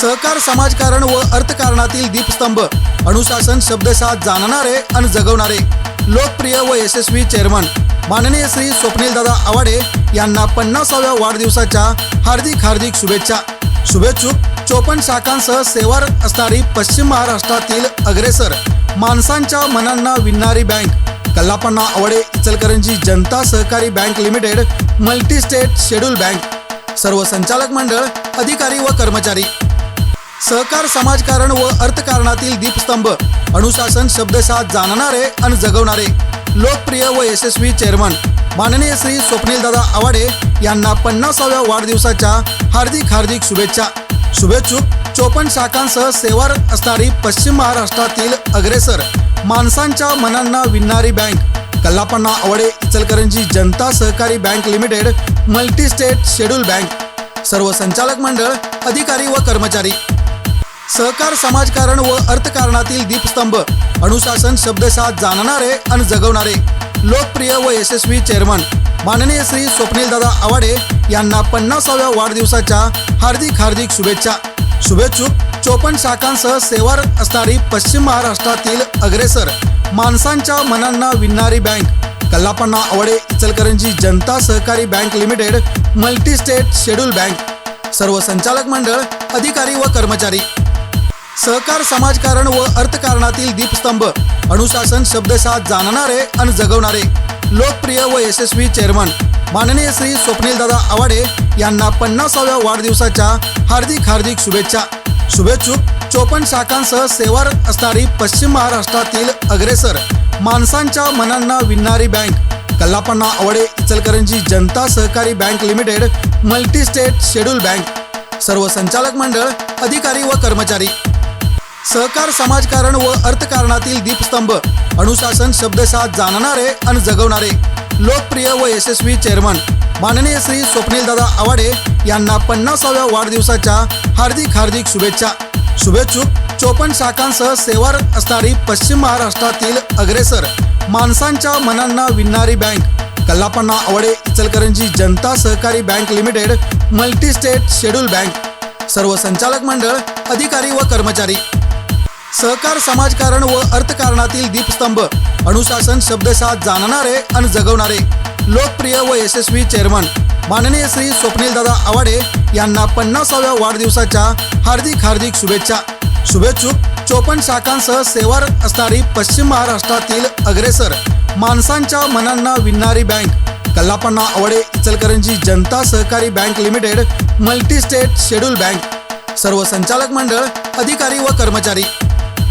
सहकार समाजकारण व अर्थकारणातील दीपस्तंभ. अनुशासन शब्दशः जाणणारे आणि जगवणारे. लोकप्रिय व यशस्वी चेअरमन. माननीय श्री स्वप्नीलदादा आवाडे यांना पन्नासाव्या वाढदिवसाच्या हार्दिक हार्दिक शुभेच्छा. शुभेच्छुक चोपन्न शाखांसह सेवारत असणारी पश्चिम महाराष्ट्रातील अग्रेसर माणसांच्या मनांना विणणारी bank. कल्लापण्णा Awade Ichalkaranji Janata Sahakari bank limited multi state schedule bank. सर्व संचालक मंडळ अधिकारी व कर्मचारी. सहकार समाजकारण व अर्थकारणातील दीपस्तंभ. अनुशासन शब्दशात जाणणारे आणि जगवणारे. लोकप्रिय व यशस्वी चेअरमन. माननीय श्री स्वप्नीलदादा आवाडे यांना पन्नासाव्या वाढदिवसाच्या हार्दिक हार्दिक शुभेच्छा. शुभेच्छुक चोपन्न शाखांसह सेवारत असणारी पश्चिम महाराष्ट्रातील अग्रेसर माणसांच्या मनांना विणणारी bank. कल्लापण्णा Awade Ichalkaranji Janata Sahakari bank limited multi state schedule bank. सर्व संचालक मंडळ अधिकारी व कर्मचारी. सहकार समाजकारण व अर्थकारणातील दीपस्तंभ अनुशासन शब्दशः जाणणारे आणि जगवणारे लोकप्रिय व यशस्वी चेअरमन माननीय श्री स्वप्नीलदादा आवाडे यांना पन्नासाव्या वाढदिवसाच्या हार्दिक हार्दिक शुभेच्छा. शुभेच्छुक चोपन्न शाखांसह सेवारत असणारी पश्चिम महाराष्ट्रातील अग्रेसर माणसांच्या मनांना विणणारी bank कल्लापण्णा Awade Ichalkaranji Janata Sahakari bank limited multi state schedule bank सर्व संचालक मंडळ अधिकारी व कर्मचारी. सहकार समाजकारण व अर्थकारणातील दीपस्तंभ अनुशासन शब्दसाथ जाणणारे आणि जगवणारे लोकप्रिय व यशस्वी चेअरमन. माननीय श्री स्वप्नीलदादा आवाडे यांना पन्नासाव्या वाढदिवसाच्या हार्दिक हार्दिक शुभेच्छा. शुभेच्छुक चोपन्न शाखांसह सेवारत असणारी पश्चिम महाराष्ट्रातील अग्रेसर माणसांच्या मनांना विणणारी bank. कल्लापण्णा Awade Ichalkaranji Janata Sahakari bank limited multi state schedule bank. सर्व संचालक मंडळ अधिकारी व कर्मचारी. सहकार समाजकारण व अर्थकारणातील दीपस्तंभ. अनुशासन शब्दशः जाणणारे आणि जगवणारे. लोकप्रिय व यशस्वी चेअरमन. माननीय श्री स्वप्नीलदादा आवाडे यांना पन्नासाव्या वाढदिवसाच्या हार्दिक हार्दिक शुभेच्छा. शुभेच्छुक चोपन्न शाखांसह सेवारत असणारी पश्चिम महाराष्ट्रातील अग्रेसर माणसांच्या मनांना विणणारी bank. कल्लापण्णा Awade Ichalkaranji Janata Sahakari bank limited multi state schedule bank. सर्व संचालक मंडळ अधिकारी व कर्मचारी. सहकार समाजकारण व अर्थकारणातील दीपस्तंभ. अनुशासन शब्दशः जाणणारे आणि जगवणारे. लोकप्रिय व यशस्वी चेअरमन. माननीय श्री स्वप्नीलदादा आवाडे यांना पन्नासाव्या वाढदिवसाच्या हार्दिक हार्दिक शुभेच्छा. शुभेच्छुक चोपन्न शाखांसह सेवारत असणारी पश्चिम महाराष्ट्रातील अग्रेसर माणसांच्या मनांना विणणारी bank. कल्लापण्णा Awade Ichalkaranji Janata Sahakari bank limited multi state schedule bank. सर्व संचालक मंडळ अधिकारी व कर्मचारी.